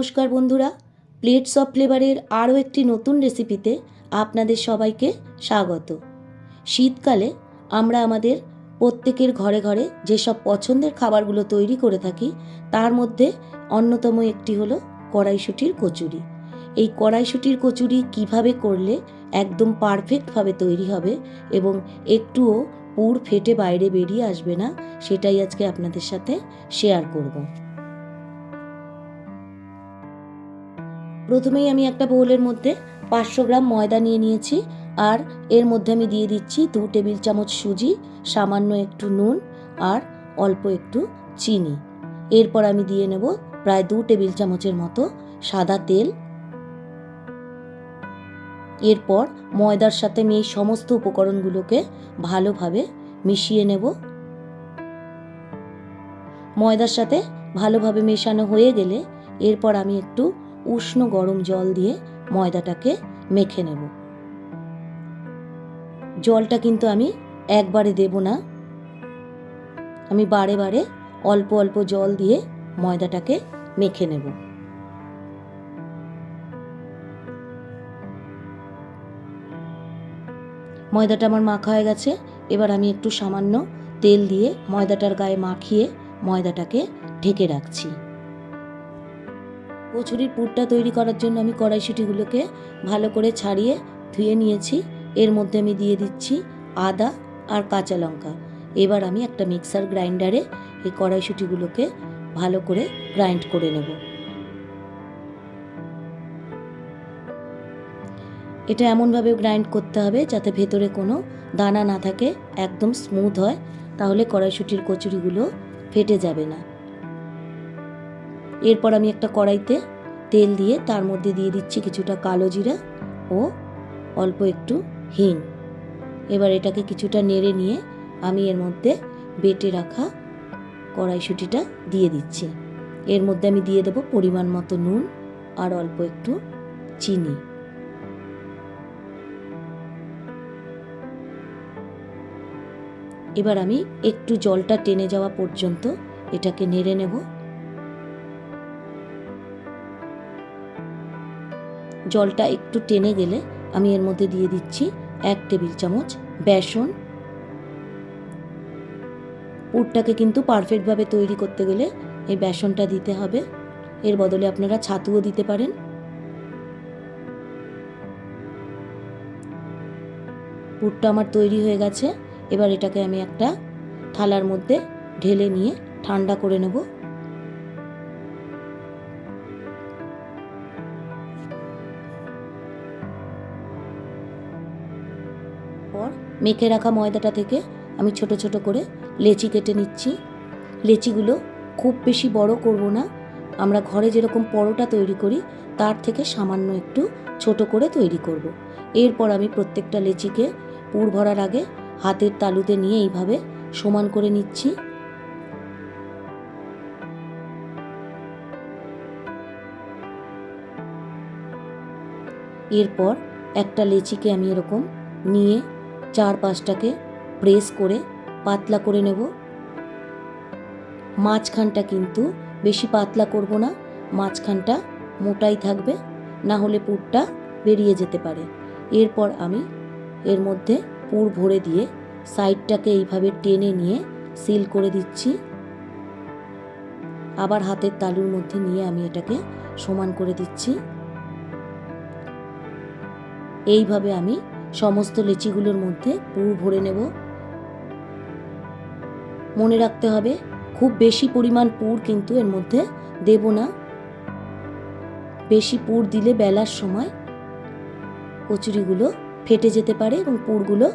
নমস্কার বন্ধুরা plates of ফ্লেভারের আরও একটি নতুন রেসিপিতে আপনাদের সবাইকে স্বাগত। শীতকালে আমরা আমাদের প্রত্যেকের ঘরে ঘরে যেসব পছন্দের খাবারগুলো তৈরি করে থাকি, তার মধ্যে অন্যতম একটি হলো কড়াইশুটির কচুরি। এই কড়াইশুটির কচুরি কীভাবে করলে একদম পারফেক্টভাবে তৈরি হবে এবং একটুও পুর ফেটে বাইরে বেরিয়ে আসবে না, সেটাই আজকে আপনাদের সাথে শেয়ার করব। প্রথমেই আমি একটা বোলের মধ্যে পাঁচশো গ্রাম ময়দা নিয়ে নিয়েছি আর এর মধ্যে আমি দিয়ে দিচ্ছি দু টেবিল চামচ সুজি, সামান্য একটু নুন আর অল্প একটু চিনি। এরপর আমি দিয়ে নেব প্রায় দু টেবিল চামচের মতো সাদা তেল। এরপর ময়দার সাথে আমি এই সমস্ত উপকরণগুলোকে ভালোভাবে মিশিয়ে নেব। ময়দার সাথে ভালোভাবে মেশানো হয়ে গেলে এরপর আমি একটু উষ্ণ গরম জল দিয়ে ময়দাটাকে মেখে নেব। জলটা কিন্তু আমি একবারে দেব না। আমি বারে বারে অল্প অল্প জল দিয়ে ময়দাটাকে মেখে নেব। ময়দাটা আমার মাখা হয়ে গেছে। এবার আমি একটু সামান্য তেল দিয়ে ময়দাটার গায়ে মাখিয়ে ময়দাটাকে ঢেকে রাখছি। কচুরির পুরটা তৈরি করার জন্য আমি কড়াইশুটিগুলোকে ভালো করে ছাড়িয়ে ধুয়ে নিয়েছি। এর মধ্যে আমি দিয়ে দিচ্ছি আদা আর কাঁচা লঙ্কা। এবার আমি একটা মিক্সার গ্রাইন্ডারে এই কড়াইশুটিগুলোকে ভালো করে গ্রাইন্ড করে নেব। এটা এমনভাবে গ্রাইন্ড করতে হবে যাতে ভেতরে কোনো দানা না থাকে, একদম স্মুথ হয়, তাহলে কড়াইশুটির কচুরিগুলো ফেটে যাবে না। এরপর আমি একটা কড়াইতে তেল দিয়ে তার মধ্যে দিয়ে দিচ্ছি কিছুটা কালো জিরা ও অল্প একটু হিং। এবার এটাকে কিছুটা নেড়ে নিয়ে আমি এর মধ্যে বেটে রাখা কড়াইশুটিটা দিয়ে দিচ্ছি। এর মধ্যে আমি দিয়ে দেবো পরিমাণ মতো নুন আর অল্প একটু চিনি। এবার আমি একটু জলটা টেনে যাওয়া পর্যন্ত এটাকে নেড়ে নেব। জলটা একটু টেনে গেলে আমি এর মধ্যে দিয়ে দিচ্ছি এক টেবিল চামচ বেসন। পুরটাকে কিন্তু পারফেক্টভাবে তৈরি করতে গেলে এই বেসনটা দিতে হবে। এর বদলে আপনারা ছাতুও দিতে পারেন। পুরটা আমার তৈরি হয়ে গেছে। এবার এটাকে আমি একটা থালার মধ্যে ঢেলে নিয়ে ঠান্ডা করে নেব। মেখে রাখা ময়দাটা থেকে আমি ছোট ছোট করে লেচি কেটে নিচ্ছি। লেচিগুলো খুব বেশি বড় করব না। আমরা ঘরে যেরকম পরোটা তৈরি করি, তার থেকে সামান্য একটু ছোট করে তৈরি করব। এরপর আমি প্রত্যেকটা লেচিকে পুর ভরার আগে হাতের তালুতে নিয়ে এইভাবে সমান করে নিচ্ছি। এরপর একটা লেচিকে আমি এরকম নিয়ে চার পাঁচটাকে প্রেস করে পাতলা করে নেব। মাঝখানটা কিন্তু বেশি পাতলা করব না, মাঝখানটা মোটাই থাকবে, না হলে পুরটা বেরিয়ে যেতে পারে। এরপর আমি এর মধ্যে পুর ভরে দিয়ে সাইডটাকে এইভাবে টেনে নিয়ে সিল করে দিচ্ছি। আবার হাতের তালুর মধ্যে নিয়ে আমি এটাকে সমান করে দিচ্ছি। এইভাবে আমি সমস্ত লিচিগুলোর মধ্যে পুর ভরে নেব। মনে রাখতে হবে, খুব বেশি পরিমাণ পুর কিন্তু এর মধ্যে দেব না। বেশি পুর দিলে বেলার সময় কচুরিগুলো ফেটে যেতে পারে এবং পুরগুলো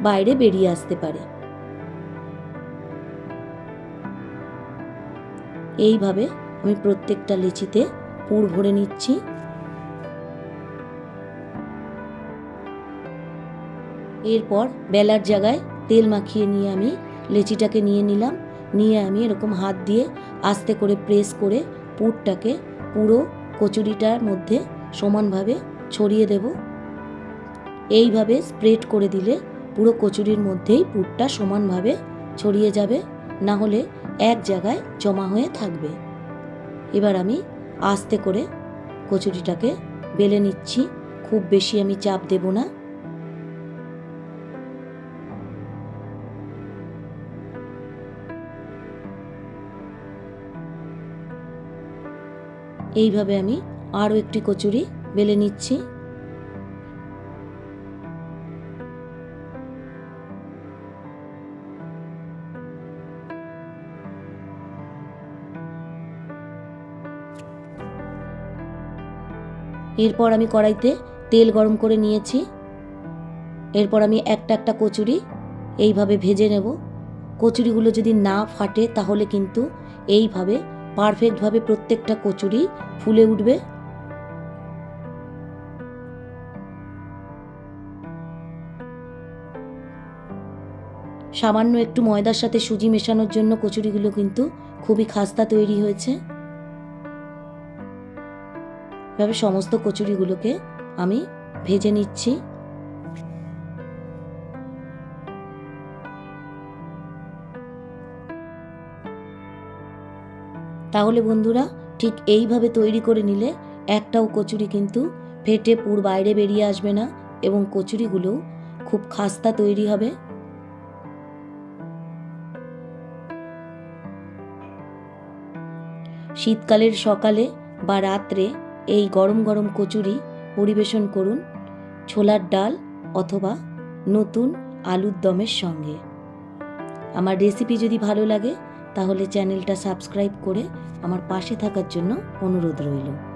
বাইরে বেরিয়ে আসতে পারে। এইভাবে আমি প্রত্যেকটা লিচিতে পুর ভরে নিচ্ছি। এরপর বেলার জায়গায় তেল মাখিয়ে নিয়ে আমি লেচিটাকে নিয়ে নিলাম। নিয়ে আমি এরকম হাত দিয়ে আস্তে করে প্রেস করে পুরটাকে পুরো কচুরিটার মধ্যে সমানভাবে ছড়িয়ে দেব। এইভাবে স্প্রেড করে দিলে পুরো কচুরির মধ্যেই পুরটা সমানভাবে ছড়িয়ে যাবে, না হলে এক জায়গায় জমা হয়ে থাকবে। এবার আমি আস্তে করে কচুরিটাকে বেলে নিচ্ছি। খুব বেশি আমি চাপ দেব না। এইভাবে আমি আরও একটি কচুরি বেলে নিচ্ছি। এরপর আমি কড়াইতে তেল গরম করে নিয়েছি। এরপর আমি একটা একটা কচুরি এইভাবে ভেজে নেব। কচুরিগুলো যদি না ফাটে তাহলে কিন্তু এইভাবে পারফেক্টভাবে প্রত্যেকটা কচুরি ফুলে উঠবে। সামান্য একটু ময়দার সাথে সুজি মেশানোর জন্য কচুরিগুলো কিন্তু খুবই খাস্তা তৈরি হয়েছে। এভাবে সমস্ত কচুরিগুলোকে আমি ভেজে নিচ্ছি। তাহলে বন্ধুরা, ঠিক এইভাবে তৈরি করে নিলে একটাও কচুরি কিন্তু ফেটে পুর বাইরে বেরিয়ে আসবে না এবং কচুরিগুলোও খুব খাস্তা তৈরি হবে। শীতকালের সকালে বা রাত্রে এই গরম গরম কচুরি পরিবেশন করুন ছোলার ডাল অথবা নতুন আলুর দমের সঙ্গে। আমার রেসিপি যদি ভালো লাগে তাহলে চ্যানেলটা সাবস্ক্রাইব করে আমার পাশে থাকার জন্য অনুরোধ রইল।